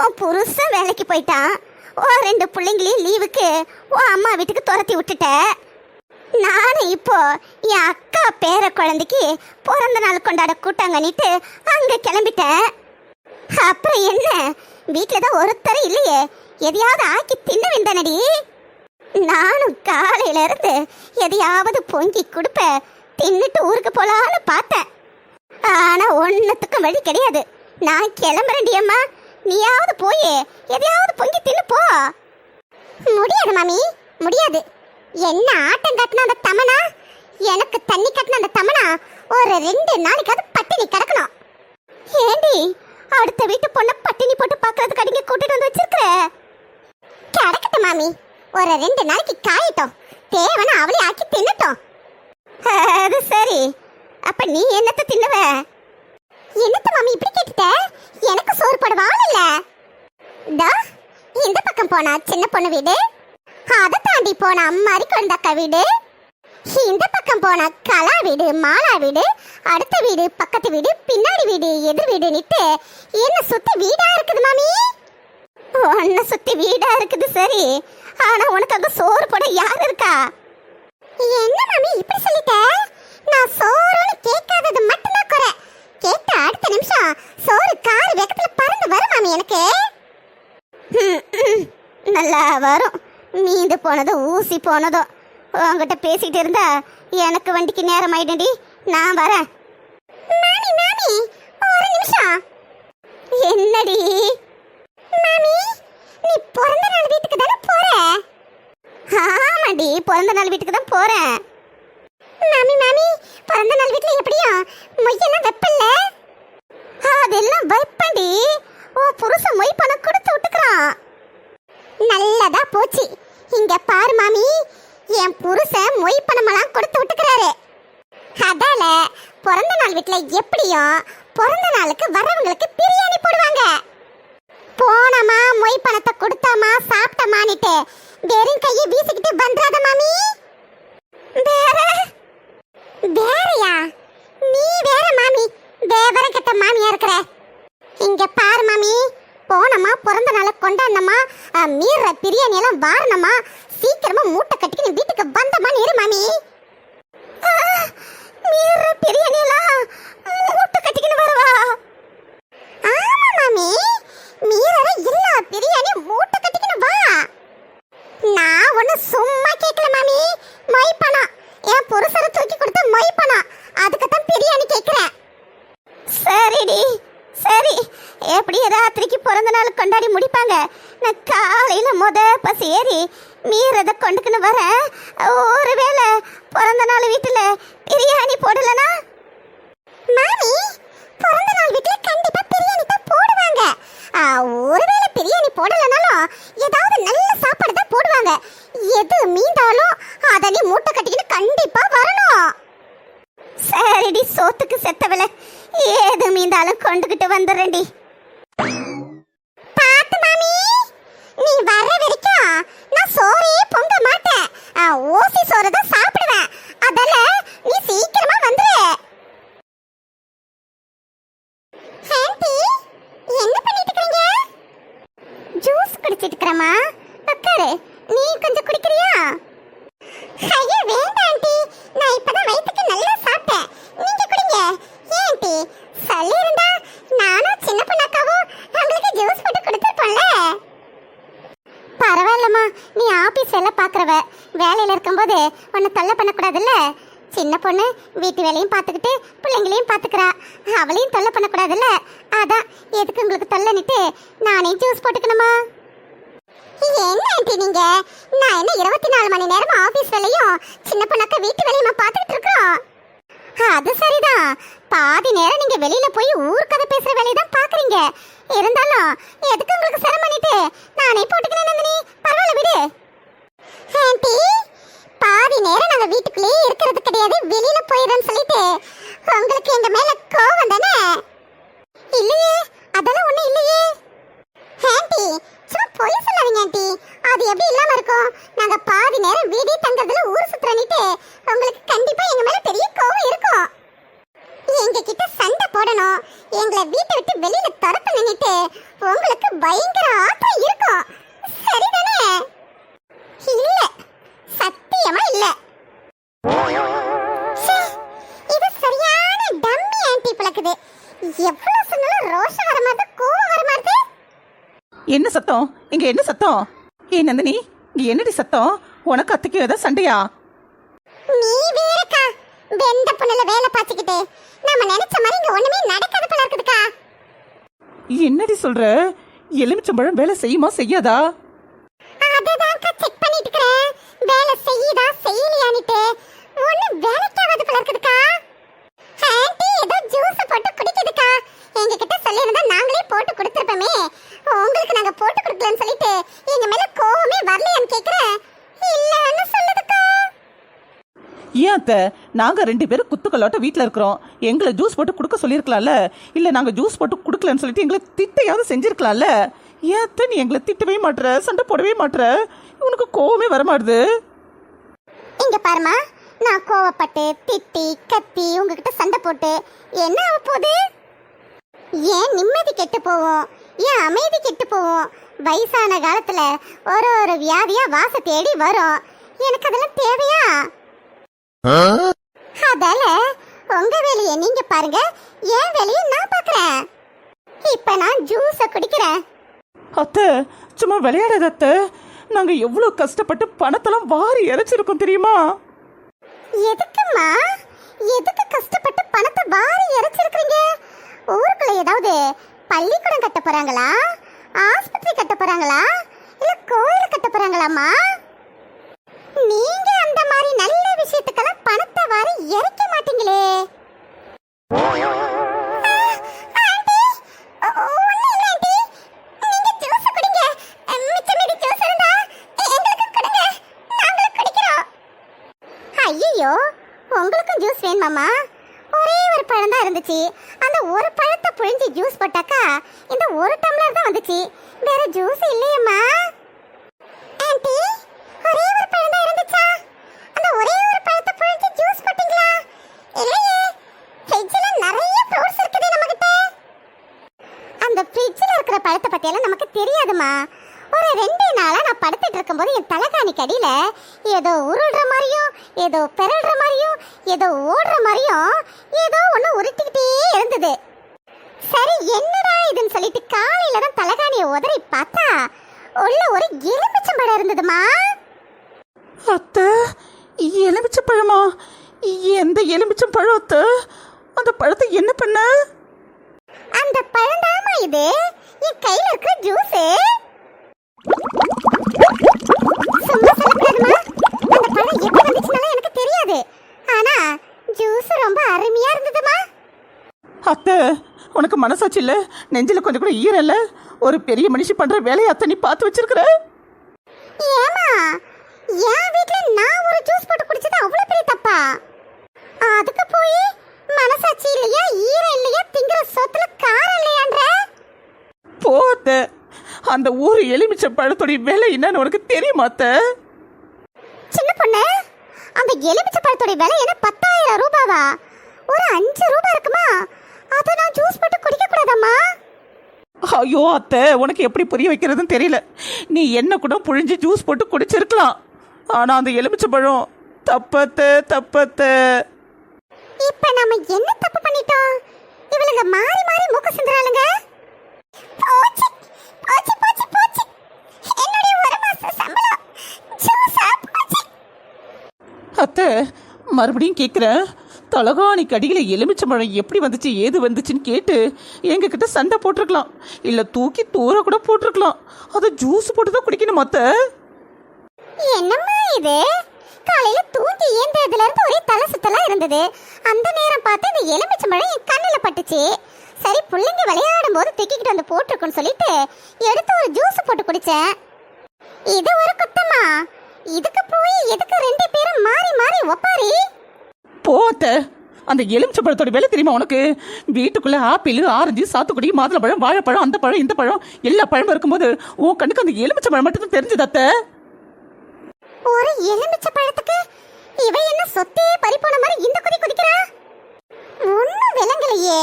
உன் புருஷன் வேலைக்கு போயிட்டான் ஓ ரெண்டு பிள்ளைங்களையும் லீவுக்கு உன் அம்மா வீட்டுக்கு துரத்தி விட்டுட்ட. நானும் இப்போ என் அக்கா பேர குழந்தைக்கு பிறந்த நாள் கொண்டாட கூட்டாங்கன்னிட்டு அங்கே கிளம்பிட்டேன். அப்புறம் என்ன? வீட்டில் தான் ஒருத்தர் இல்லையே. எதையாவது ஆக்கி தின்ன வேண்டானடி நானும் காலையில இருந்து எதையாவது பொங்கி கொடுப்ப தின்னுட்டு ஊருக்கு போலான்னு பார்த்தேன். ஆனா ஒன்னத்துக்கும் வழி கிடையாது. நான் கிளம்புறேன்டியம்மா நீயாவது போய். எதையாவது பொங்கி தின்னு போ. முடியாது மாமி. முடியாது. என்ன ஆட்டம் கட்டின அந்த தமனா? எனக்கு தண்ணி கட்டின அந்த தமனா? ஒரு ரெண்டு நாளைக்காவது பட்டினி கிடக்கணும். ஏண்டி அடுத்த வீட்டு பொண்ணை பட்டினி போட்டு பார்க்கறதுக்கு அடிங்க கூட்டிட்டு வந்து வச்சிருக்க கிடக்கட்டும் மாமி. ஒரு ரெண்டு நாளைக்கு காயட்டும். தேவனா அவளே ஆக்கி தின்னட்டும். அது சரி. அப்ப நீ என்னத்த தின்னுவ? என்னத்த மாமி இப்படி கேட்டுட்ட? எனக்கு சோறு போட இல்ல. டா இந்த பக்கம் போனா சின்ன பொண்ணு வீடு? அதை தாண்டி போனா அம்மாரி குழந்தக்கா வீடு? இந்த பக்கம் போனா கலா வீடு மாலா வீடு அடுத்த வீடு பக்கத்து வீடு பின்னாடி வீடு எதிர் வீடு நிட்டு என்ன சுத்தி வீடா இருக்குது மாமி? உன்னை சுத்தி வீடா இருக்குது சரி. ஆனா உனக்கு அங்க சோறு போட யார் இருக்கா? என்ன மாமி இப்படி சொல்லிட்ட? நான் சோறுன்னு கேட்காதது மட்டும் கேட்ட அடுத்த நிமிஷம் சோறு கால் வேகத்துல பறந்து வரும் மாமி எனக்கு. நல்லா வரும். மீந்து போனதோ ஊசி போனதோ. உங்ககிட்ட பேசிட்டு இருந்தா எனக்கு வண்டிக்கு நேரம் ஆயிடுடி நான் வரேன். மாமி மாமி ஒரு நிமிஷம். என்னடி? மாமி நீ பிறந்த நாள் வீட்டுக்கு தானே போற? ஆமாடி பிறந்த நாள் வீட்டுக்கு தான் போறேன் மாமி மாமி பிறந்த நாள் வீட்ல எப்படியும் மொய்யெல்லாம் வெப்பல்ல அதெல்லாம் வைப்பண்டி உன் புருஷன் மொய் பணம் கொடுத்து விட்டுக்கிறான் நல்லதா போச்சு இங்க பாரு மாமி என் புருஷன் மொய் பணமெல்லாம் கொடுத்து விட்டுக்கிறாரு அதால பிறந்த நாள் வீட்ல எப்படியும் பிறந்த நாளுக்கு வரவங்களுக்கு பிரியாணி போடுவாங்க. போனமா மொய் பணத்தை கொடுத்தாமா சாப்பிட்டமானிட்டு வெறும் கையை வீசிக்கிட்டு வந்துடாத மாமி. வேற? வேறயா? நீ வேற மாமி. தேவரம் கெட்ட மாமியா இருக்கிற. இங்க பாரு மாமி. போனமா பிறந்த நாளை கொண்டாடணுமா மீற பிரியாணி எல்லாம் வாரணமா? சீக்கிரமா மூட்டை கட்டிக்கின்னு வீட்டுக்கு வந்தமா நேரு மாமி. மீற பிரியாணி எல்லாம் மூட்டை கட்டிக்கின்னு வரவா ஆமா மாமி. மீறற எல்லா பிரியாணி மூட்டை கட்டிக்கின்னு வா. நான் ஒண்ணு சும்மா கேட்கல மாமி. மொய் பணம் என் புருஷரை தூக்கி கொடுத்த மொய் பணம் அதுக்கு தான் பிரியாணி கேட்கிறேன் சரிடி சரி. எப்படி ராத்திரிக்கு பிறந்த நாள் கொண்டாடி முடிப்பாங்க. நான் காலையில் முத பசி ஏறி மீறதை கொண்டுக்கின்னு வரேன். ஒருவேளை பிறந்த நாள் வீட்டில் பிரியாணி போடலனா? மாமி பிறந்த நாள் வீட்டுல கண்டிப்பா பிரியாணி தான் போடுவாங்க. ஒருவேளை பிரியாணி போடலனாலும் ஏதாவது நல்ல சாப்பாடு தான் போடுவாங்க. எது மீந்தாலும் அதை நீ மூட்டை கட்டிக்கிட்டு கண்டிப்பா வரணும். சரிடி சோத்துக்கு செத்தவள. ஏது மீந்தாலும் கொண்டுகிட்டு வந்துடுறேன்டி பாத்து மாமி நீ வர்ற வரைக்கும் நான் சோறே பொங்க மாட்டேன் ஆ, ஓசி சோறு தான் சாப்பிடுவேன் அதால நீ சீக்கிரமா வந்துரு ஆன்ட்டி என்ன பண்ணிட்டு இருக்கீங்க ஜூஸ் குடிச்சிட்டு இருக்கறமா உட்காரு நீ கொஞ்சம் குடிக்கிறியா ஐயா வேண்டாம் ஆண்டி நான் இப்பதான் வயித்துக்கு நல்லா சாப்பிட்டேன் நீங்க குடிங்க ஏன் ஆண்டி சொல்லி இருந்தா நானும் சின்ன பொண்ணாக்காவும் உங்களுக்கு ஜூஸ் போட்டு கொடுத்துருப்போம்ல பரவாயில்லம்மா நீ ஆபீஸ் எல்லாம் பாக்குறவ வேலையில் இருக்கும்போது உன்னை தொல்லை பண்ணக்கூடாதுல்ல? சின்ன பொண்ணு வீட்டு வேலையும் பார்த்துக்கிட்டு பிள்ளைங்களையும் பார்த்துக்கிறா. அவளையும் தொல்லை பண்ணக்கூடாதுல்ல? அதான் எதுக்கு உங்களுக்கு தொல்லைன்னுட்டு நானே ஜூஸ் போட்டுக்கணுமா? என்ன ஆண்டி நீங்க? நான் என்ன இருபத்தி நாலு மணி நேரம் ஆபீஸ் வேலையும் சின்ன பொண்ணாக்க வீட்டு வேலையுமா பார்த்துக்கிட்டு இருக்கோம் அது சரிதான். பாதி நேரம் நீங்க வெளியில போய் ஊர் கதை பேசுற வேலையை தான் பாக்குறீங்க இருந்தாலும் எதுக்கு உங்களுக்கு சிரமம் பண்ணிட்டு நானே போட்டுக்கிறேன் நந்தினி? பரவாயில்ல விடு ஆண்டி பாதி நேரம் நாங்க வீட்டுக்குள்ளேயே இருக்கிறது கிடையாது வெளியில போயிடுறோம்னு சொல்லிட்டு உங்களுக்கு எங்க மேல கோவம் தானே? பழக்குது எவ்வளவு சொன்னாலும் ரோஷம் வர மாட்டேது கோவம் வர மாட்டேது என்ன சத்தம்? இங்க என்ன சத்தம்? ஏ நந்தினி இங்க என்னடி சத்தம்? உனக்கு அத்தைக்கு ஏதாவது சண்டையா? நீ வேறக்கா. வெந்த புண்ணுல வேலை பார்த்துக்கிட்டு. நம்ம நினைச்ச மாதிரி இங்க ஒண்ணுமே நடக்காது போல இருக்குதுக்கா. என்னடி சொல்ற? எலுமிச்சம்பழம் வேலை செய்யுமா செய்யாதா? அததான்க்கா செக் பண்ணிட்டு இருக்கறேன். வேலை செய்யுதா செய்யலையானிட்டு ஒண்ணு வேலைக்காவது போல இருக்குதுக்கா. ஏதோ போட்டு குடிக்குதுக்கா. எங்க கிட்ட சொல்லியிருந்தா நாங்களே போட்டு கொடுத்துருப்போமே. உங்களுக்கு நாங்க போட்டு கொடுக்கலன்னு சொல்லிட்டு எங்க மேல கோவமே வரலையான்னு கேக்குறேன் இல்லன்னு சொல்லுதுக்கா. ஏன் அத்தை? நாங்க ரெண்டு பேரும் குத்துக்கல்லாட்ட வீட்ல இருக்கிறோம். எங்களை ஜூஸ் போட்டு கொடுக்க சொல்லியிருக்கலாம்ல. இல்ல நாங்க ஜூஸ் போட்டு கொடுக்கலன்னு சொல்லிட்டு எங்களை திட்டையாவது செஞ்சிருக்கலாம்ல. ஏன் அத்தை நீ எங்களை திட்டவே மாட்ற சண்டை போடவே மாட்ற? உனக்கு கோவமே வர மாட்டுது இங்க பாருமா நான் கோவப்பட்டு திட்டி கத்தி உங்ககிட்ட சண்டை போட்டு என்ன ஆக போகுது? ஏன் நிம்மதி கெட்டு போவோம் ஏன் அமைதி கெட்டு போவோம் வயசான காலத்துல ஒரு ஒரு வியாதியா வாச தேடி வரும். எனக்கு அதெல்லாம் தேவையா? அதால உங்க வேலையை நீங்க பாருங்க. என் வேலையை நான் பாக்குறேன். இப்ப நான் ஜூஸ குடிக்கிறேன். அத்தை சும்மா விளையாடாத அத்தை. நாங்க எவ்வளவு கஷ்டப்பட்டு பணத்தெல்லாம் வாரி இறைச்சிருக்கோம் தெரியுமா? எதுக்குமா எதுக்கு கஷ்டப்பட்டு பணத்தை வாரி இறைச்சிருக்கீங்க ஊருக்குள்ள ஏதாவது பள்ளிக்கூடம் கட்ட போறாங்களா? ஆஸ்பத்திரி கட்ட போறாங்களா? இல்ல கோயில் கட்ட போறாங்களாமா நீ பழத்தை பற்றியெல்லாம் நமக்கு தெரியாதுமா ஒரு ரெண்டு நாளா நான் படுத்துட்டு இருக்கும்போது என் தலைகாணிக்கு அடியில ஏதோ உருள்ற மாதிரியும் ஏதோ பெறல்ற மாதிரியும் ஏதோ ஓடுற மாதிரியும் ஏதோ ஒன்று உருட்டிக்கிட்டே இருந்தது. சரி என்னடா இதுன்னு சொல்லிட்டு காலையில தான் தலைகாணியை உதறி பார்த்தா உள்ள ஒரு எலுமிச்சம்பழம் இருந்ததுமா அத்தை எலுமிச்சை பழமா எந்த எலுமிச்சம் பழம் அத்தை? அந்த பழத்தை என்ன பண்ண? அந்த பழந்தாமா இது. என் கையில இருக்கிற ஜூஸ். சும்மா சொல்லக்கூடாதுமா. அந்த பழம் எப்படி வந்துச்சுனால எனக்கு தெரியாது. ஆனா ஜூஸ் ரொம்ப அருமையா இருந்ததுமா. அத்தை உனக்கு மனசாட்சி இல்ல? நெஞ்சில கொஞ்சம் கூட ஈரம் இல்ல? ஒரு பெரிய மனுஷி பண்ற வேலையை அத்தை நீ பார்த்து வச்சிருக்கிற? ஏமா என் வீட்ல நான் ஒரு ஜூஸ் போட்டு குடிச்சது அவ்வளவு பெரிய தப்பா? அதுக்கு போய் மனசாட்சி இல்லையா ஈரம் இல்லையா திங்கிற சொத்துல காரம் இல்லையான்ற? போ அத்தை அந்த ஒரு எலுமிச்சை பழத்துடைய விலை என்னன்னு உனக்கு தெரியுமா சின்ன பொண்ணு அந்த எலுமிச்சை பழத்தோட விலை என்ன பத்தாயிரம் ரூபாவா? ஒரு அஞ்சு ரூபாய் இருக்குமா? அதை நான் ஜூஸ் போட்டு குடிக்க கூடாதம்மா? ஐயோ அத்தை உனக்கு எப்படி புரிய வைக்கிறதுன்னு தெரியல. நீ என்ன கூட புழிஞ்சு ஜூஸ் போட்டு குடிச்சிருக்கலாம். ஆனா அந்த எலுமிச்சை பழம் தப்பத்த தப்பத்த. இப்ப நம்ம என்ன தப்பு பண்ணிட்டோம்? இவளுங்க மாறி மாறி மூக்க சிந்துறாளுங்க. அத்தை மறுபடியும் கேட்குறேன் தலகாணிக்கு அடியில் எலுமிச்சம்பழம் எப்படி வந்துச்சு ஏது வந்துச்சுன்னு கேட்டு எங்ககிட்ட சண்டை போட்டிருக்கலாம். இல்லை தூக்கி தூர கூட போட்டிருக்கலாம். அதை ஜூஸ் போட்டு தான் குடிக்கணும் அத்தை. என்னம்மா இது? காலையில தூங்கி ஏந்ததுல இருந்து ஒரே தலை சுத்தலா இருந்தது. அந்த நேரம் பார்த்து இந்த எலுமிச்சம்பழம் என் கண்ணுல பட்டுச்சு. சரி பிள்ளைங்க விளையாடும் போது தூக்கிக்கிட்டு வந்து போட்டிருக்குன்னு சொல்லிட்டு எடுத்து ஒரு ஜூஸ் போட்டு குடிச்சேன். இது ஒரு குத்தமா? இதுக்கு போய் எதுக்கு ரெண்டு பேரும் மாறி மாறி ஒப்பாரி? போ அத்தை. அந்த எலுமிச்சம்பழத்தோட விலை தெரியுமா உனக்கு? வீட்டுக்குள்ள ஆப்பிள் ஆரஞ்சு சாத்துக்குடி மாதுளம்பழம் வாழைப்பழம் அந்த பழம் இந்த பழம் எல்லா பழமும் இருக்கும்போது உன் கண்ணுக்கு அந்த எலுமிச்சம்பழம் மட்டும் தான் தெரிஞ்சது அத்தை. ஒரு எலுமிச்சை பழத்துக்கு இவ என்ன சொத்தே பறி போன மாதிரி இந்த குதி குதிக்கிறா? ஒன்னும் விளங்கலையே.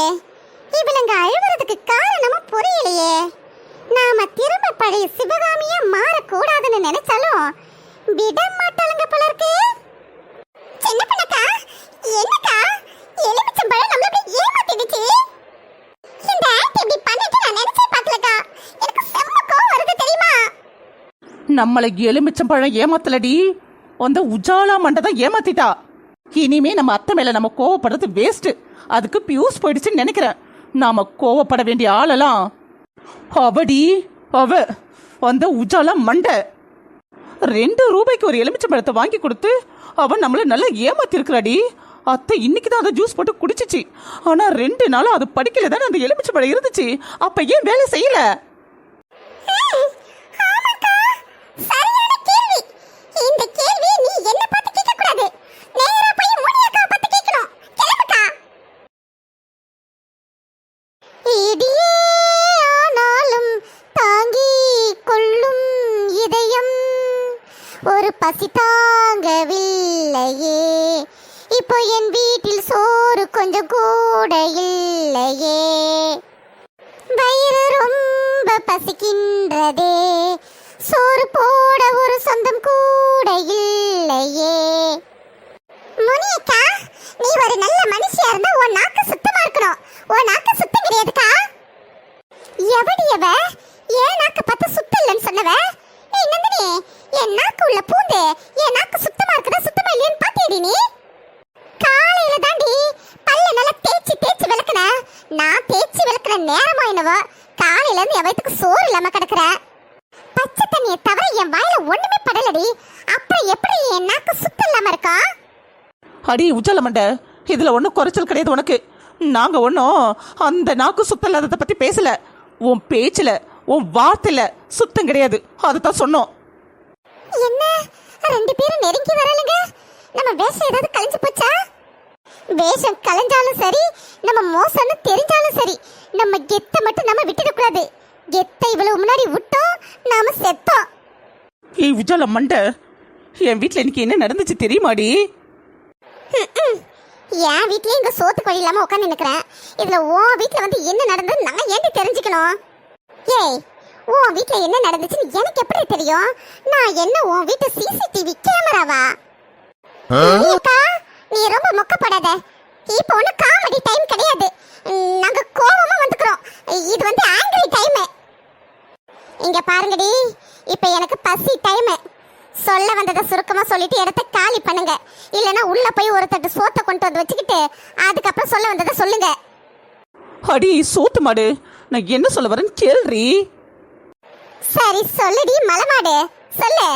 இவளுங்க அழுவுறதுக்கு காரணமும் புரியலையே. நாம பழைய சிவகாமியா மாறக்கூடாதுன்னு நினைச்சாலும் விட மாட்டாளுங்க போல இருக்கு சின்ன பண்ணக்கா என்னக்கா? எலுமிச்சம்பழம் நம்மள அப்படியே ஏமாத்திடுச்சு. இந்த ஆன்ட்டி இப்படி பண்ணிட்டு நான் நினைச்சே பார்க்கலக்கா. எனக்கு செம்ம கோவம் வருது தெரியுமா? நம்மளை எலுமிச்சம்பழம் ஏமாத்தலடி. அந்த உஜாலா மண்டை தான் ஏமாத்திட்டா. இனிமே நம்ம அத்தை மேல நம்ம கோவப்படுறது வேஸ்ட் அதுக்கு பியூஸ் போயிடுச்சுன்னு நினைக்கிறேன். நாம கோவப்பட வேண்டிய ஆளெல்லாம் அவடி அவ அந்த உஜாலா மண்டை. ரெண்டு ரூபாய்க்கு ஒரு எலுமிச்சம்பழத்தை வாங்கி கொடுத்து அவன் நம்மளை நல்லா ஏமாத்திருக்கிறாடி. அத்தை இன்னைக்கு தான் அதை ஜூஸ் போட்டு குடிச்சிச்சு. ஆனால் ரெண்டு நாளும் அது படிக்கல தானே அந்த எலுமிச்சம்பழம் இருந்துச்சு. அப்போ ஏன் வேலை செய்யல ம், ஆமாக்கா சரியான கேள்வி இந்த கேள்வி நீ என்ன பார்த்து கேட்க கூடாது நேரா போய் முனியக்கா பார்த்து கேட்கணும் கிளம்புக்கா இடியே ஆனாலும் தாங்கி கொள்ளும் இதயம் ஒரு பசி தாங்கவில்லையே. இப்போ என் வீட்டில் சோறு கொஞ்சம் கூட இல்லையே. வயிறு ரொம்ப பசிக்கின்றதே. சோறு போட ஒரு சொந்தம் கூட இல்லையே. முனியக்கா நீ ஒரு நல்ல மனு இருந்தா உன் நாக்கு சுத்தமா இருக்கணும் உன் நாக்கு சுத்தம் கிடையாதுக்கா எவடி அவ ஏன் நாக்கு பார்த்து சுத்தம் இல்லைன்னு சொன்னவ ஏய் நந்தினி என் நாக்கு உள்ள பூந்து என் நாக்கு சுத்தமா இருக்குதா சுத்தமா இல்லையான்னு பாத்தியடி நீ காலையில தாண்டி பல்ல நல்லா தேய்ச்சி தேய்ச்சி விளக்குன நான் தேய்ச்சி விளக்குற நேரமா என்னவோ காலையில இருந்து என் வயித்துக்கு சோறு இல்லாம கிடக்குற பச்சை தண்ணியை தவிர என் வாயில ஒண்ணுமே படலடி அப்புறம் எப்படி என் நாக்கு சுத்தம் இல்லாம இருக்கா அடி உஜால மண்டை. இதுல ஒன்றும் குறைச்சல் கிடையாது உனக்கு. நாங்க ஒன்றும் அந்த நாக்கு சுத்தம் இல்லாததை பத்தி பேசல. உன் பேச்சுல உன் வார்த்தையில சுத்தம் கிடையாது. அதுதான் சொன்னோம். என்ன? ரெண்டு பேரும் நெருங்கி வரலங்க? நம்ம வேஷம் ஏதாவது கலைஞ்சு போச்சா? வேஷம் கலைஞ்சாலும் சரி நம்ம மோசம்னு தெரிஞ்சாலும் சரி நம்ம கெத்தை மட்டும் நம்ம விட்டுடக்கூடாது கெத்தை இவ்வளவு முன்னாடி விட்டோம் நாம செத்தோம். ஏய் உஜால மண்டை. என் வீட்டில் இன்னைக்கு என்ன நடந்துச்சு தெரியுமாடி. என் வீட்லயே இங்க சோத்துக்கு வழி இல்லாம உட்காந்து நிக்கிறேன். இதுல உன் வீட்ல வந்து என்ன நடந்தது நான் ஏன்டி தெரிஞ்சுக்கணும்? ஏய் உன் வீட்ல என்ன நடந்துச்சுன்னு எனக்கு எப்படி தெரியும்? நான் என்ன உன் வீட்டு சிசிடிவி கேமராவா? அக்கா நீ ரொம்ப மொக்கப்படாத. இப்போ ஒண்ணு காமெடி டைம் கிடையாது. நாங்க கோவமா வந்துக்கிறோம். இது வந்து ஆங்கிரி டைம் இங்க பாருங்கடி இப்போ எனக்கு பசி டைம் சொல்ல வந்ததை சுருக்கமா சொல்லிட்டு இடத்த காலி பண்ணுங்க. இல்லனா உள்ள போய் ஒரு தட்டு சோத்தை கொண்டு வந்து வச்சுக்கிட்டு அதுக்கப்புறம் சொல்ல வந்ததை சொல்லுங்க. அடி சோத்து மாடு. நான் என்ன சொல்ல வரேன்னு கேள்றி. சரி சொல்லுடி மலமாடு. சொல்லு.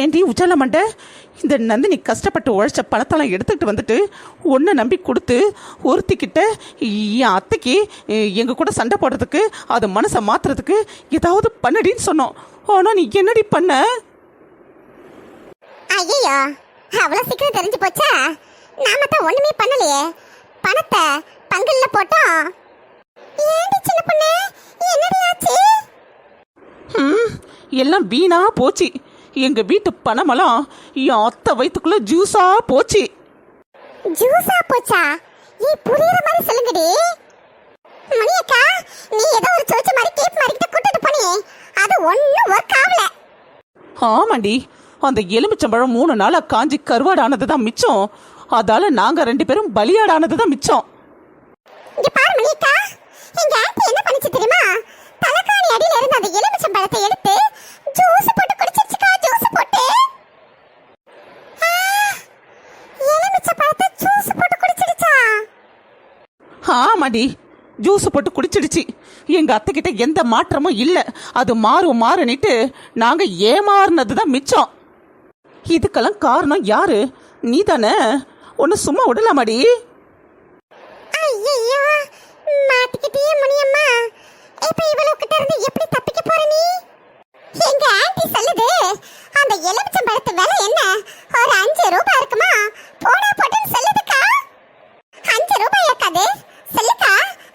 ஏண்டி உஜால மண்டை? இந்த நந்தினி கஷ்டப்பட்டு உழைச்ச பணத்தெல்லாம் எடுத்துக்கிட்டு வந்துட்டு ஒன்றை நம்பி கொடுத்து ஒருத்திக்கிட்ட என் அத்தைக்கு எங்க கூட சண்டை போடுறதுக்கு அது மனசை மாத்துறதுக்கு ஏதாவது பண்ணடின்னு சொன்னோம். ஆனால் நீ என்னடி பண்ண? ஐயோ அவ்வளவு சீக்கிரம் தெரிஞ்சு போச்சா? நாம தான் ஒண்ணுமே பண்ணலையே. பணத்தை பங்குல போட்டோம். ஏண்டி சின்ன பொண்ணு என்னடி ஆச்சு? ம், எல்லாம் வீணா போச்சு. எங்க வீட்டு பணமெல்லாம் என் அத்தை வயிற்றுக்குள்ள ஜூஸா போச்சு. ஜூஸா போச்சா? நீ புரியுற மாதிரி சொல்லுங்கடி. மணியக்கா நீ ஏதோ ஒரு சோச்சு மாதிரி கேப் மாதிரி கிட்ட கூட்டிட்டு போனி. அது ஒண்ணும் ஒர்க் ஆகல. ஆமாண்டி அந்த எலுமிச்சம்பழம் மூணு நாளா காஞ்சி கருவாடானது தான் மிச்சம். அதால நாங்க ரெண்டு பேரும் பலியாடானது தான் மிச்சம். இங்க பாரு மணியக்கா எங்க ஆண்டி என்ன பண்ணுச்சு தெரியுமா? தலைக்காணி அடியில இருந்த அந்த எலுமிச்சம் பழத்தை எடுத்து ஜூஸ் போட்டு குடிச்சிருச்சுக்கா ஜூஸ் போட்டு. ஆ, எலுமிச்சம் பழத்தை ஜூஸ் போட்டு குடிச்சிடுச்சா ஆமாடி ஜூஸ் போட்டு குடிச்சிடுச்சு எங்க அத்தை கிட்ட எந்த மாற்றமும் இல்ல. அது மாறும் மாறுனிட்டு நாங்க ஏமாறுனது தான் மிச்சம். இதுக்கெல்லாம் காரணம் யாரு? நீ தானே ஒன்னு சும்மா விடலாமாடி? ஐயையோ மாட்டிக்கிட்டே முனியம்மா. இப்ப இவ்வளவு கிட்ட இருந்து எப்படி தப்பிக்க போற நீ? எங்க ஆன்ட்டி சொல்லுது அந்த எலுமிச்சம் பழத்து விலை என்ன? ஒரு அஞ்சு ரூபாய் இருக்குமா? போடா போட்டுன்னு சொல்லுதுக்கா. அஞ்சு ரூபாய் இருக்காது சொல்லுக்கா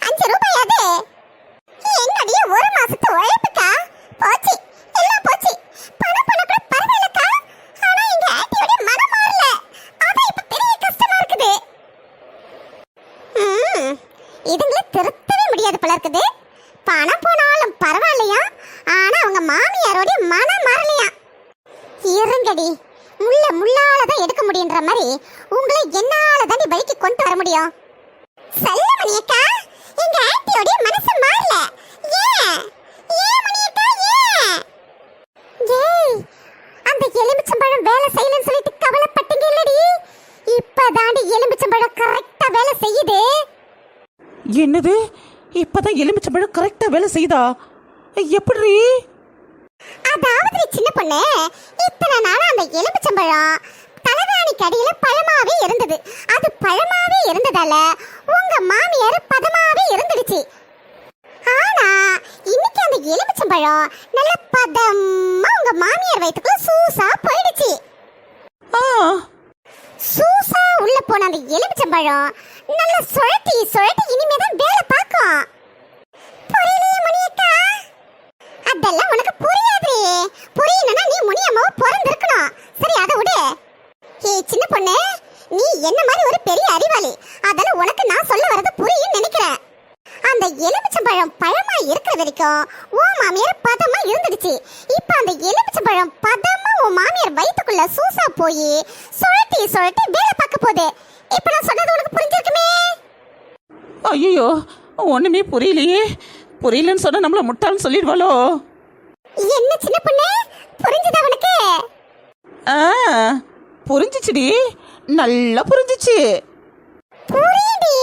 அஞ்சு ரூபாய் அது? என்னுடைய ஒரு மாசத்து உழைப்புக்கா? போச்சு எல்லாம் போச்சு பணம் பண்ண கூட பரவாயில்லக்கா ஆனா எங்க ஆன்ட்டியோட மனம் மாறல அதான் இப்ப பெரிய கஷ்டமா இருக்குது ம், இதுங்களை திருத்தவே முடியாது போல இருக்குது பணம் போனாலும் பரவாயில்லையா ஆனா மாமியாரோட மனம் மாறலையா இருங்கடி முள்ள முள்ளால தான் எடுக்க முடியுன்ற மாதிரி உங்களை என்னால தாண்டி வழிக்கு கொண்டு வர முடியும் சொல்ல மணியக்கா எங்க ஆன்ட்டியோட மனசு மாறல ஏன் ஏன் மணியக்கா ஏன் ஏய் அந்த எலுமிச்சம்பழம் வேலை செய்யலன்னு சொல்லிட்டு கவலைப்பட்டீங்க இல்லடி இப்பதாண்டி எலுமிச்சம்பழம் கரெக்டா வேலை செய்யுது என்னது? இப்பதான் எலுமிச்சம்பழம் கரெக்டா வேலை செய்தா எப்படி அதாவது சின்ன பொண்ணு இத்தனை நாளா அந்த எலுமிச்சம்பழம் தலகாணிக்கு அடியில பழமாவே இருந்தது. அது பழமாவே இருந்ததால உங்க மாமியார் பதமாவே இருந்துடுச்சு. ஆனா இன்னைக்கு அந்த எலுமிச்சம்பழம் நல்ல பதமா உங்க மாமியார் வயித்துக்குள்ள சூசா போயிடுச்சு. ஆ சூசா உள்ள போன அந்த எலுமிச்சம்பழம் நல்ல சுழட்டி சுழட்டி இனிமே தான் வேலை பார்க்கும். புரியலையே முனியக்கா அதெல்லாம் உனக்கு புரியாது. புரியணும்னா நீ முனியம்மாவை பிறந்திருக்கணும். சரி அதை விடு. ஏய் சின்ன பொண்ணு நீ என்ன மாதிரி ஒரு பெரிய அறிவாளி? அதெல்லாம் உனக்கு நான் சொல்ல வரது புரியும் நினைக்கிறேன். அந்த எலுமிச்சம்பழம் பழமா இருக்கிற வரைக்கும் ஓ மாமியார் பதமா இருந்துடுச்சு. இப்ப அந்த எலுமிச்சம்பழம் பதமா உன் மாமியார் வயித்துக்குள்ள சூசா போய் சுழட்டி சுழட்டி வேலை பார்க்க போகுது. இப்ப நான் சொன்னது உனக்கு புரிஞ்சிருக்குமே? ஐயோ ஒண்ணுமே புரியலையே. புரியலன்னு சொன்னா நம்மள முட்டாள்னு சொல்லிடுவாளோ? என்ன சின்ன பொண்ணு? புரிஞ்சுதா உனக்கு? ஆ புரிஞ்சிச்சுடி. நல்லா புரிஞ்சிச்சு புரியுது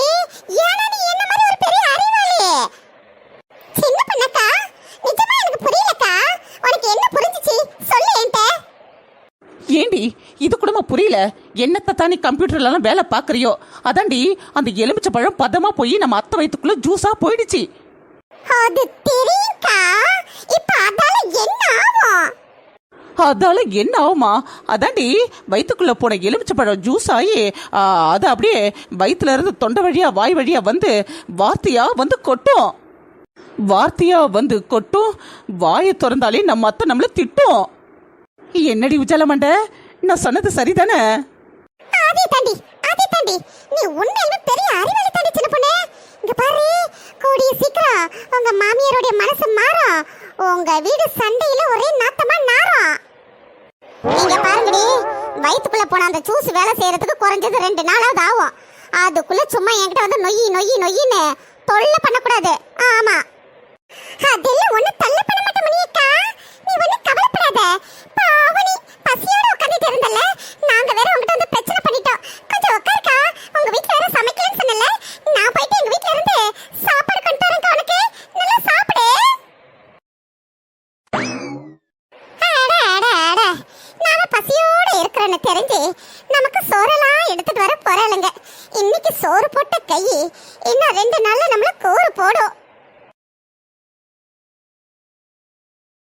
ஏன்னா நீ என்ன மாதிரி ஒரு பெரிய அறிவாளி சின்ன பொண்ணக்கா நிஜமா எனக்கு புரியலக்கா உனக்கு என்ன புரிஞ்சுச்சு சொல்லு என்கிட்ட ஏண்டி? இது கூடமா புரியல. என்னத்தை தானே கம்ப்யூட்டர்லலாம் வேலை பார்க்கறியோ? அதாண்டி அந்த எலுமிச்சை பழம் பதமா போய் நம்ம அத்தை வயித்துக்குள்ள ஜூஸா போயிடுச்சு. அது தெரியும்க்கா. இப்ப அதால என்ன ஆகும்? அதால என்ன ஆகுமா? அதாண்டி வயித்துக்குள்ள போன எலுமிச்சை பழம் ஜூஸ் ஆகி அது அப்படியே வயித்துல இருந்து தொண்டை வழியா வாய் வழியா வந்து வார்த்தையா வந்து கொட்டும். வார்த்தையா வந்து கொட்டும். வாயை திறந்தாலே நம்ம அத்தை நம்மள திட்டும். என்னடி உஜாலமண்ட நான் சொன்னது சரிதானே? அதே தாண்டி அதே தாண்டி. நீ உண்மையிலுமே பெரிய அறிவாளி தாண்டி சின்ன பொண்ணு? இங்க பாரு கூடிய சீக்கிரம் உங்க மாமியாருடைய மனசு மாறும் உங்க வீடு சண்டையில ஒரே நாத்தமா நாறும் நீங்க பாருங்கடி வயித்துக்குள்ள போன அந்த ஜூஸ் வேலை செய்யறதுக்கு குறைஞ்சது ரெண்டு நாளாவது ஆகும். அதுக்குள்ள சும்மா என்கிட்ட வந்து நொய்யி நொய்யி நொய்யின்னு தொல்லை பண்ணக்கூடாது. ஆமா. அதெல்லாம் ஒண்ணு தள்ள